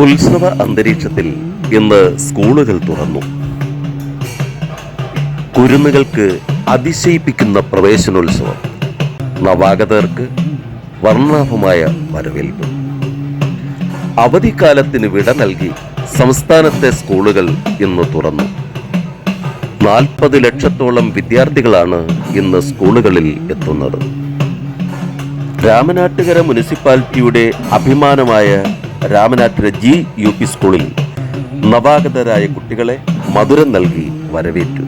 ഉത്സവ അന്തരീക്ഷത്തിൽ ഇന്ന് സ്കൂളുകൾ തുറന്നു. കുരുന്നുകൾക്ക് അതിശയിപ്പിക്കുന്ന പ്രവേശനോത്സവം നവാഗതർക്ക് വർണാഭമായ വരവേൽപ്പ്. അവധിക്കാലത്തിന് വിട നൽകി സംസ്ഥാനത്തെ സ്കൂളുകൾ ഇന്ന് തുറന്നു. നാൽപ്പത് ലക്ഷത്തോളം വിദ്യാർത്ഥികളാണ് ഇന്ന് സ്കൂളുകളിൽ എത്തുന്നത്. രാമനാട്ടുകര മുനിസിപ്പാലിറ്റിയുടെ അഭിമാനമായ രാമനാട്ടുകര ജി യു പി സ്കൂളിൽ നവാഗതരായ കുട്ടികളെ മധുരം നൽകി വരവേറ്റു.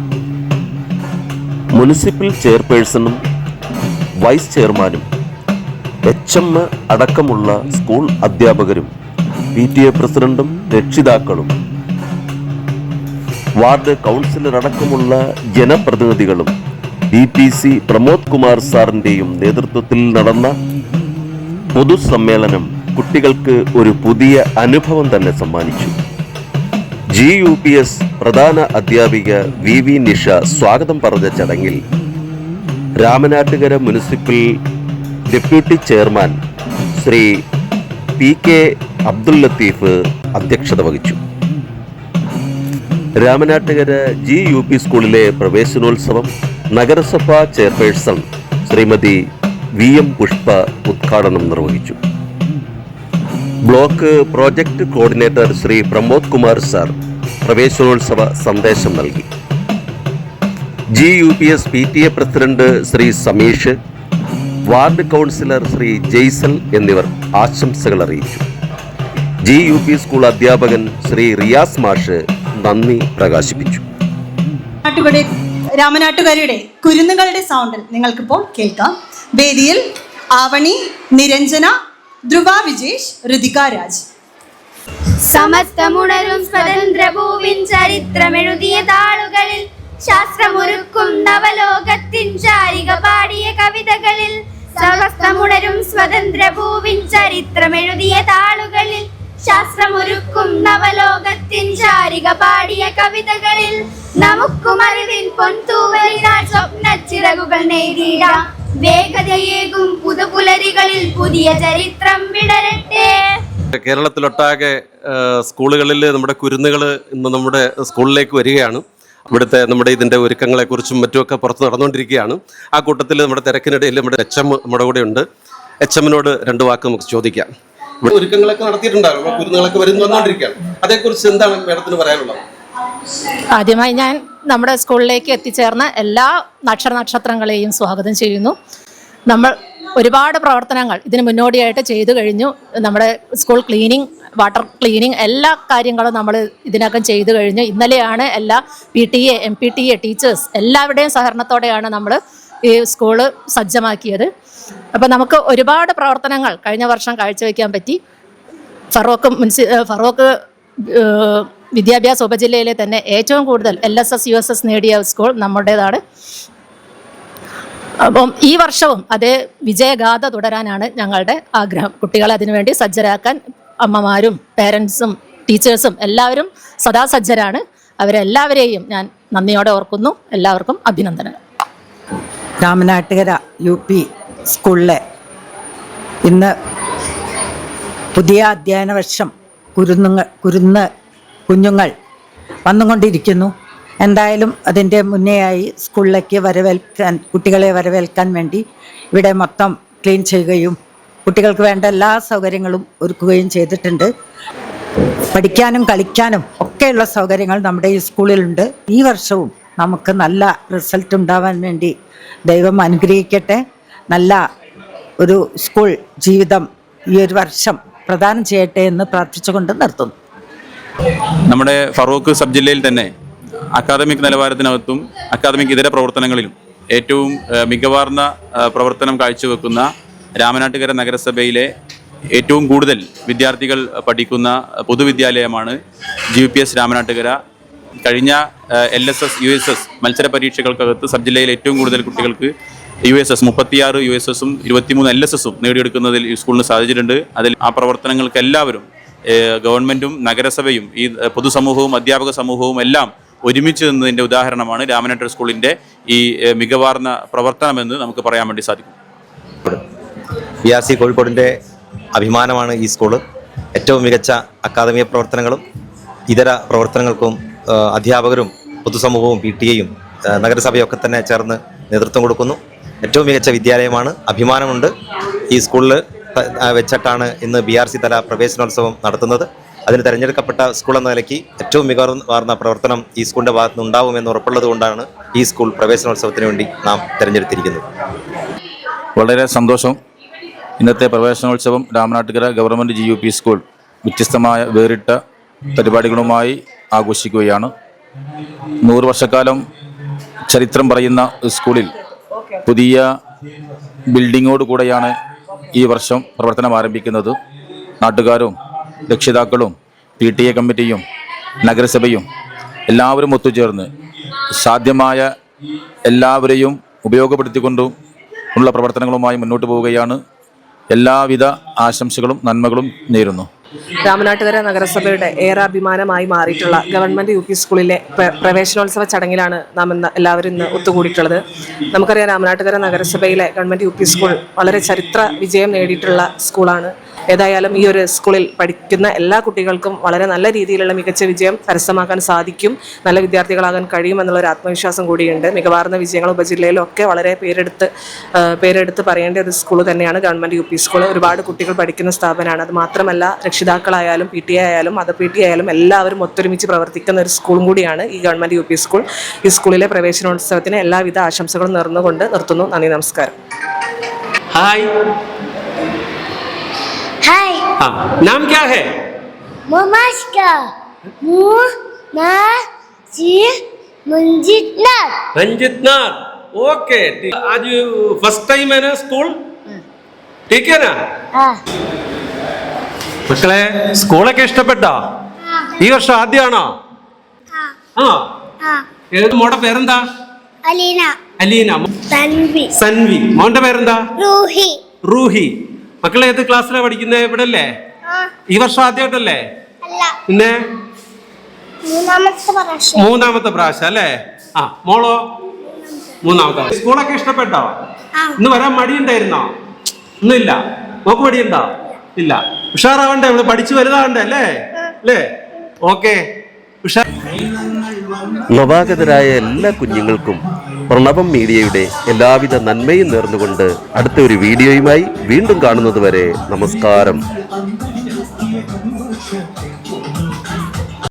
മുനിസിപ്പൽ ചെയർപേഴ്സണും വൈസ് ചെയർമാനും എച്ച് എം അടക്കമുള്ള സ്കൂൾ അധ്യാപകരും പി ടി എ പ്രസിഡന്റും രക്ഷിതാക്കളും വാർഡ് കൗൺസിലർ അടക്കമുള്ള ജനപ്രതിനിധികളും D P C Pramod Kumar സാറിന്റെയും നേതൃത്വത്തിൽ നടന്ന പൊതുസമ്മേളനം കുട്ടികൾക്ക് ഒരു പുതിയ അനുഭവം തന്നെ സമ്മാനിച്ചു. ജി യു പി എസ് പ്രധാന അധ്യാപിക വി വി നിഷ സ്വാഗതം പറഞ്ഞ ചടങ്ങിൽ Ramanattukara municipal deputy chairman Sri P K Abdul Latheef അധ്യക്ഷത വഹിച്ചു. രാമനാട്ടുകര ജി യു പി സ്കൂളിലെ പ്രവേശനോത്സവം നഗരസഭാ chairperson Srimathi V M Pushpa ഉദ്ഘാടനം നിർവഹിച്ചു. Block project coordinator Sri Pramod Kumar sir പ്രവേശനോത്സവ സന്ദേശം നൽകി. G U P S P T A president Sri Sameesh ward councillor Sri Jaisal എന്നിവർ ആശംസകൾ അറിയിച്ചു. ജി യു പി സ്കൂൾ അധ്യാപകൻ ശ്രീ റിയാസ് മാഷ് നന്ദി പ്രകാശിപ്പിച്ചു. രാമനാട്ടുകാരിയുടെ കുരുന്നുകളുടെ സൗണ്ടിൽ നിങ്ങൾക്കിപ്പോൾ കേൾക്കാം. വേദിയിൽ ആവണി നിരഞ്ജന ധ്രുവ വിജേഷ് ഋതിക രാജ്. സമസ്തമുണരും സ്വതന്ത്ര ഭൂവിൻ ചരിത്രമെഴുതിയ താളുകളിൽ ശാസ്ത്രമൊരുക്കും നവലോകത്തിൻ ചാരിക പാടിയ കവിതകളിൽ സമസ്തമുണരും സ്വതന്ത്ര ഭൂവിൻ ചരിത്രമെഴുതിയ താളുകളിൽ ശാസ്ത്രമൊരുക്കും നവലോകത്തിൻ ചാരിക പാടിയ കവിതകളിൽ നമുക്കും അറിവിൻ പൊൻതൂവലിനാൽ സ്വപ്ന ചിറകുകൾ നേരിടാം. വേഗതയേകും പുതുപുലരികളിൽ പുതിയ ചരിത്രം വിടരട്ടെ. കേരളത്തിലൊട്ടാകെ സ്കൂളുകളിൽ നമ്മുടെ കുരുന്നുകൾ ഇന്ന് നമ്മുടെ സ്കൂളിലേക്ക് വരികയാണ്. ഇവിടുത്തെ നമ്മുടെ ഇതിന്റെ ഒരുക്കങ്ങളെക്കുറിച്ചും മറ്റുമൊക്കെ പുറത്ത് നടന്നുകൊണ്ടിരിക്കുകയാണ്. ആ കൂട്ടത്തിൽ നമ്മുടെ തിരക്കിനിടയിൽ നമ്മുടെ എച്ച് എം നമ്മുടെ കൂടെ ഉണ്ട്. എച്ച് എമ്മിനോട് രണ്ട് വാക്ക് നമുക്ക് ചോദിക്കാം. ഇവിടെ ഒരുക്കങ്ങളൊക്കെ നടത്തിയിട്ടുണ്ടായിരുന്നു. കുരുന്നുകളൊക്കെ വരുന്നു വന്നുകൊണ്ടിരിക്കുകയാണ്. അതേക്കുറിച്ച് എന്താണ് മേഡത്തിന് പറയാനുള്ളത്? ആദ്യമായി ഞാൻ നമ്മുടെ സ്കൂളിലേക്ക് എത്തിച്ചേർന്ന എല്ലാ നക്ഷത്ര നക്ഷത്രങ്ങളെയും സ്വാഗതം ചെയ്യുന്നു. നമ്മൾ ഒരുപാട് പ്രവർത്തനങ്ങൾ ഇതിന് മുന്നോടിയായിട്ട് ചെയ്തു കഴിഞ്ഞു. നമ്മുടെ സ്കൂൾ ക്ലീനിങ് വാട്ടർ ക്ലീനിങ് എല്ലാ കാര്യങ്ങളും നമ്മൾ ഇതിനകം ചെയ്തു കഴിഞ്ഞു. ഇന്നലെയാണ് എല്ലാ P T A M P T A teachers എല്ലാവരുടെയും സഹകരണത്തോടെയാണ് നമ്മൾ ഈ സ്കൂൾ സജ്ജമാക്കിയത്. അപ്പം നമുക്ക് ഒരുപാട് പ്രവർത്തനങ്ങൾ കഴിഞ്ഞ വർഷം കാഴ്ചവെക്കാൻ പറ്റി. ഫറോക്ക് മുൻസി ഫറോക്ക് വിദ്യാഭ്യാസ ഉപജില്ലയിലെ തന്നെ ഏറ്റവും കൂടുതൽ L S S U S S നേടിയ സ്കൂൾ നമ്മുടേതാണ്. അപ്പം ഈ വർഷവും അതേ വിജയഗാഥ തുടരാനാണ് ഞങ്ങളുടെ ആഗ്രഹം. കുട്ടികളെ അതിനുവേണ്ടി സജ്ജരാക്കാൻ അമ്മമാരും പേരൻസും ടീച്ചേഴ്സും എല്ലാവരും സദാ സജ്ജരാണ്. അവരെല്ലാവരെയും ഞാൻ നന്ദിയോടെ ഓർക്കുന്നു. എല്ലാവർക്കും അഭിനന്ദനങ്ങൾ. രാമനാട്ടുകര യു പി സ്കൂളിലെ ഇന്ന് പുതിയ അധ്യയന വർഷം കുരുന്നുങ്ങൾ കുരുന്ന് കുഞ്ഞുങ്ങൾ വന്നുകൊണ്ടിരിക്കുന്നു. എന്തായാലും അതിന്റെ മുന്നേയായി സ്കൂളിലേക്ക് വരവേൽക്കാൻ കുട്ടികളെ വരവേൽക്കാൻ വേണ്ടി ഇവിടെ മൊത്തം ക്ലീൻ ചെയ്യുകയും കുട്ടികൾക്ക് വേണ്ട എല്ലാ സൗകര്യങ്ങളും ഒരുക്കുകയും ചെയ്തിട്ടുണ്ട്. പഠിക്കാനും കളിക്കാനും ഒക്കെയുള്ള സൗകര്യങ്ങൾ നമ്മുടെ ഈ സ്കൂളിലുണ്ട്. ഈ വർഷവും നമുക്ക് നല്ല റിസൾട്ട് ഉണ്ടാവാൻ വേണ്ടി ദൈവം അനുഗ്രഹിക്കട്ടെ. നല്ല ഒരു സ്കൂൾ ജീവിതം ഈ ഒരു വർഷം പ്രദാനം ചെയ്യട്ടെ എന്ന് പ്രാർത്ഥിച്ചുകൊണ്ട് നിർത്തുന്നു. നമ്മുടെ ഫറൂഖ് സബ് ജില്ലയിൽ തന്നെ അക്കാദമിക് നിലവാരത്തിനകത്തും അക്കാദമിക് ഇതര പ്രവർത്തനങ്ങളിലും ഏറ്റവും മികവാർന്ന പ്രവർത്തനം കാഴ്ചവെക്കുന്ന രാമനാട്ടുകര നഗരസഭയിലെ ഏറ്റവും കൂടുതൽ വിദ്യാർത്ഥികൾ പഠിക്കുന്ന പൊതുവിദ്യാലയമാണ് ജി പി എസ് രാമനാട്ടുകര. കഴിഞ്ഞ L S S U S S മത്സര പരീക്ഷകൾക്കകത്ത് സബ് ജില്ലയിൽ ഏറ്റവും കൂടുതൽ കുട്ടികൾക്ക് യു എസ് എസ് മുപ്പത്തിയാറ് യു എസ് എസും ഇരുപത്തിമൂന്ന് എൽ എസ് എസും നേടിയെടുക്കുന്നതിൽ ഈ സ്കൂളിന് സാധിച്ചിട്ടുണ്ട്. അതിൽ ആ പ്രവർത്തനങ്ങൾക്ക് എല്ലാവരും ഏഹ് ഗവൺമെന്റും നഗരസഭയും ഈ പൊതുസമൂഹവും അധ്യാപക സമൂഹവും എല്ലാം ഒരുമിച്ച് നിന്നതിന്റെ ഉദാഹരണമാണ് രാമനാട്ടർ സ്കൂളിന്റെ ഈ മികവാർന്ന പ്രവർത്തനമെന്ന് നമുക്ക് പറയാൻ വേണ്ടി സാധിക്കും. ബി ആർ സി കോഴിക്കോടിന്റെ അഭിമാനമാണ് ഈ സ്കൂൾ. ഏറ്റവും മികച്ച അക്കാദമിക പ്രവർത്തനങ്ങളും ഇതര പ്രവർത്തനങ്ങൾക്കും അധ്യാപകരും പൊതുസമൂഹവും പി ടി എയും നഗരസഭയൊക്കെ തന്നെ ചേർന്ന് നേതൃത്വം കൊടുക്കുന്നു. ഏറ്റവും മികച്ച വിദ്യാലയമാണ്. അഭിമാനമുണ്ട് ഈ സ്കൂളിൽ വെച്ചിട്ടാണ് ഇന്ന് ബി ആർ സി തല പ്രവേശനോത്സവം നടത്തുന്നത്. അതിന് തിരഞ്ഞെടുക്കപ്പെട്ട സ്കൂൾ എന്ന നിലയ്ക്ക് ഏറ്റവും മികവാർന്ന പ്രവർത്തനം ഈ സ്കൂളിന്റെ ഭാഗത്ത് നിന്നുണ്ടാവുമെന്ന് ഉറപ്പുള്ളത് കൊണ്ടാണ് ഈ സ്കൂൾ പ്രവേശനോത്സവത്തിന് വേണ്ടി നാം തിരഞ്ഞെടുത്തിരിക്കുന്നത്. വളരെ സന്തോഷം. ഇന്നത്തെ പ്രവേശനോത്സവം Ramanattukara government G U P school വ്യത്യസ്തമായ വേറിട്ട പരിപാടികളുമായി ആഘോഷിക്കുകയാണ്. നൂറ് വർഷക്കാലം ചരിത്രം പറയുന്ന സ്കൂളിൽ പുതിയ ബിൽഡിങ്ങോട് കൂടെയാണ് ഈ വർഷം പ്രവർത്തനം ആരംഭിക്കുന്നത് നാട്ടുകാരും രക്ഷിതാക്കളും പി ടി എ കമ്മിറ്റിയും നഗരസഭയും എല്ലാവരും ഒത്തുചേർന്ന് സാധ്യമായ എല്ലാവരെയും ഉപയോഗപ്പെടുത്തിക്കൊണ്ടും ഉള്ള പ്രവർത്തനങ്ങളുമായി മുന്നോട്ട് പോവുകയാണ്. എല്ലാവിധ ആശംസകളും നന്മകളും നേരുന്നു. രാമനാട്ടുകര നഗരസഭയുടെ ഏറെ അഭിമാനമായി മാറിയിട്ടുള്ള ഗവൺമെന്റ് യു പി സ്കൂളിലെ പ്ര- പ്രവേശനോത്സവ ചടങ്ങിലാണ് നാം ഇന്ന് എല്ലാവരും ഇന്ന് ഒത്തുകൂടിയിട്ടുള്ളത്. നമുക്കറിയാം രാമനാട്ടുകര നഗരസഭയിലെ ഗവൺമെന്റ് യു പി സ്കൂൾ വളരെ ചരിത്ര വിജയം നേടിയിട്ടുള്ള സ്കൂളാണ്. ഏതായാലും ഈ ഒരു സ്കൂളിൽ പഠിക്കുന്ന എല്ലാ കുട്ടികൾക്കും വളരെ നല്ല രീതിയിലുള്ള മികച്ച വിജയം കരസ്ഥമാക്കാൻ സാധിക്കും. നല്ല വിദ്യാർത്ഥികളാകാൻ കഴിയുമെന്നുള്ള ഒരു ആത്മവിശ്വാസം കൂടിയുണ്ട്. മികവാർന്ന വിജയങ്ങൾ ഉപജില്ലയിലൊക്കെ വളരെ പേരെടുത്ത് പേരെടുത്ത് പറയേണ്ട ഒരു സ്കൂൾ തന്നെയാണ് ഗവൺമെന്റ് യു പി സ്കൂൾ. ഒരുപാട് കുട്ടികൾ പഠിക്കുന്ന സ്ഥാപനമാണ്. അത് മാത്രമല്ല രക്ഷിതാക്കളായാലും പി ടി എ ആയാലും അത് പി ടി ആയാലും എല്ലാവരും ഒത്തൊരുമിച്ച് പ്രവർത്തിക്കുന്ന ഒരു സ്കൂളും കൂടിയാണ് ഈ ഗവൺമെന്റ് യു പി സ്കൂൾ ഈ സ്കൂളിലെ പ്രവേശനോത്സവത്തിന് എല്ലാവിധ ആശംസകളും നേർന്നുകൊണ്ട് നിർത്തുന്നു നന്ദി നമസ്കാരം हाय ഹായ് हाँ नाम क्या है മുമാഷ്ക മു നാ സി മുഞ്ചിത് നാഥ് रंजित नाथ ओके ठीक। आज फर्स्ट टाइम है ना स्कूल ठीक है ना ആ മക്കളെ സ്കൂളൊക്കെ ഇഷ്ടപ്പെട്ടോ? ഈ വർഷം ആദ്യമാണോ ആ. ഏത് മോടെ പേരെന്താ? അലീന. അലീന. സൻവി. സൻവി. മോന്റെ പേരെന്താ? റൂഹി. റൂഹി. മക്കളെ ഏത് ക്ലാസ്സിലാണ് പഠിക്കുന്നത് ഇവിടെ അല്ലേ ഈ വർഷം ആദ്യമായിട്ടല്ലേ പിന്നെ? മൂന്നാമത്തെ പ്രാവശ്യം. മൂന്നാമത്തെ പ്രാവശ്യം അല്ലേ? ആ മോളോ? മൂന്നാമത്തെ സ്കൂളൊക്കെ ഇഷ്ടപ്പെട്ടോ? ഇന്ന് വരാൻ മടിയുണ്ടായിരുന്നോ? ഒന്നുമില്ല നോക്ക് മടിയുണ്ടോ? ഇല്ല. ഉഷാറാവണ്ടേ? നമ്മൾ പഠിച്ചു വലുതാവണ്ടേ അല്ലേ? അല്ലേ? ഓക്കെ. നവാഗതരായ എല്ലാ കുഞ്ഞുങ്ങൾക്കും പ്രണവം മീഡിയയുടെ എല്ലാവിധ നന്മയും നേർന്നുകൊണ്ട് അടുത്ത ഒരു വീഡിയോയുമായി വീണ്ടും കാണുന്നതുവരെ നമസ്കാരം.